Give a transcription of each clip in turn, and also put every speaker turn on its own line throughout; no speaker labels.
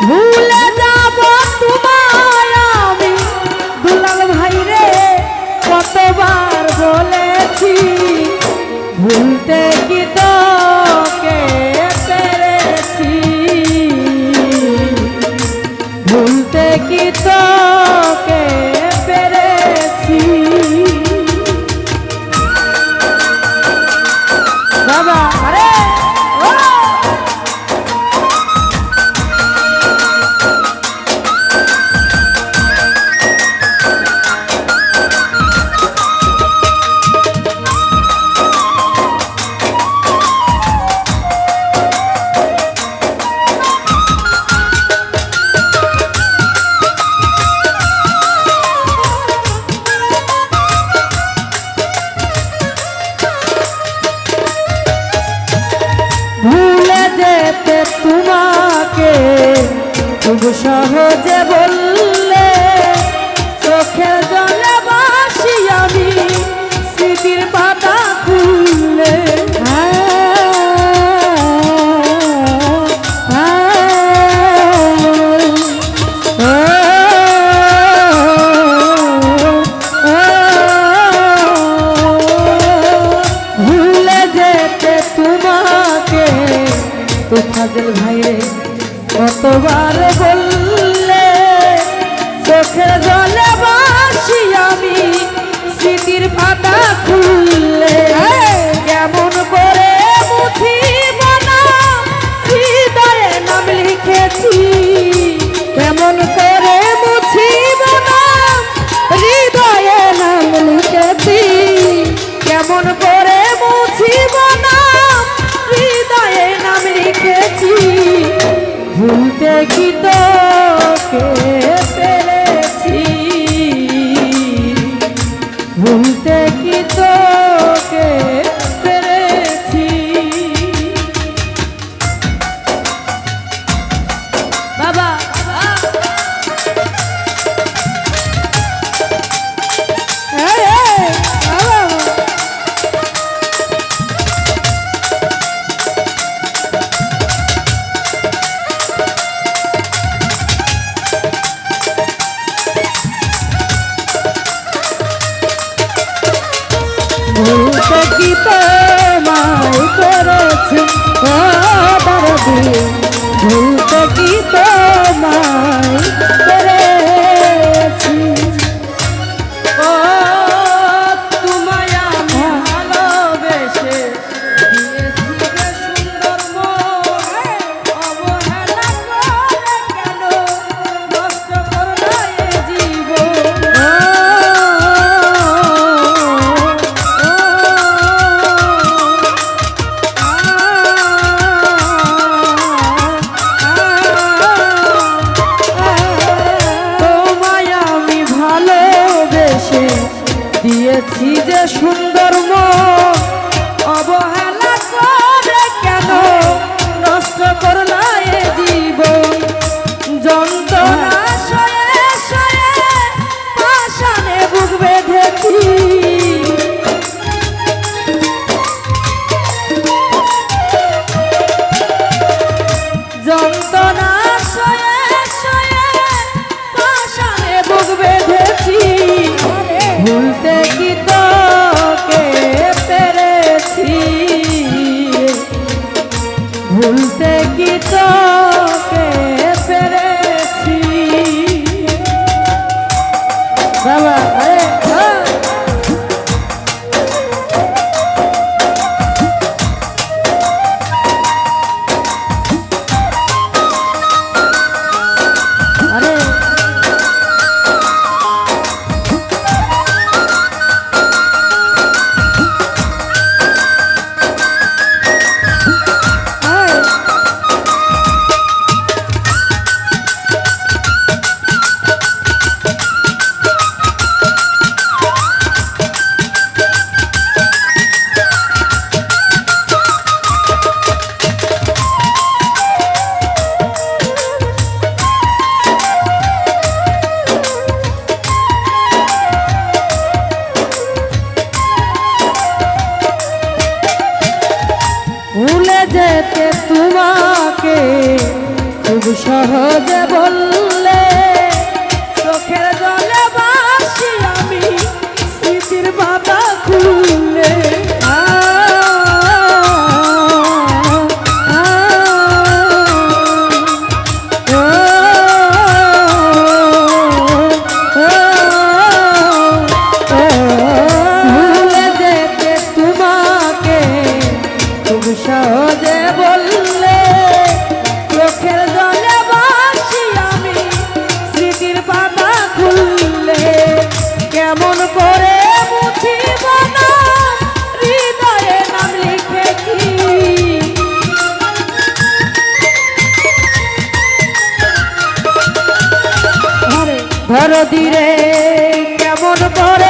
ভুলে খুব সহজে ভুলতে কি দিয়েছি যে সুন্দর মন। অবহেলা সহজে বল ধরদিরে কেমন করে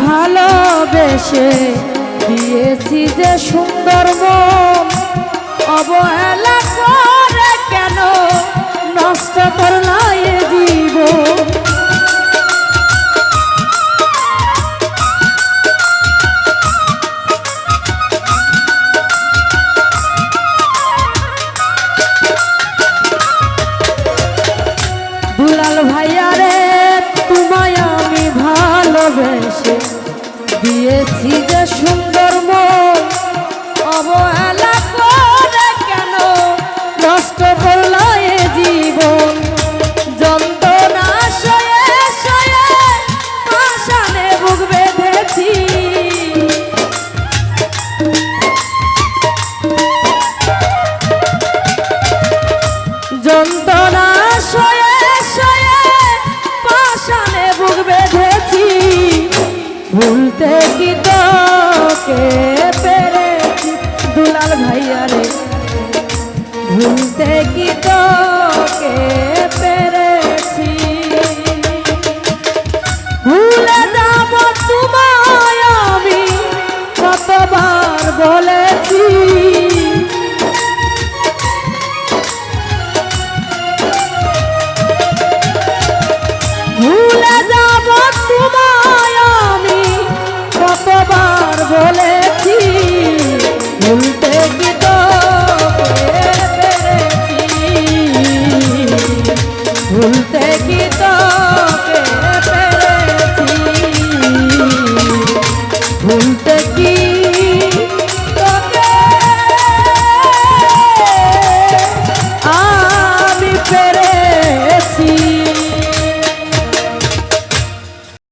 ভালোবেসে দিয়েছি যে সুন্দর মন। অবহেলা করে কেন নষ্ট করলাই জীবন? ভুলতে কি তোকে পেরেছি? দুলাল ভাইয়া রে। ভুলতে কি তোকে ভুলতে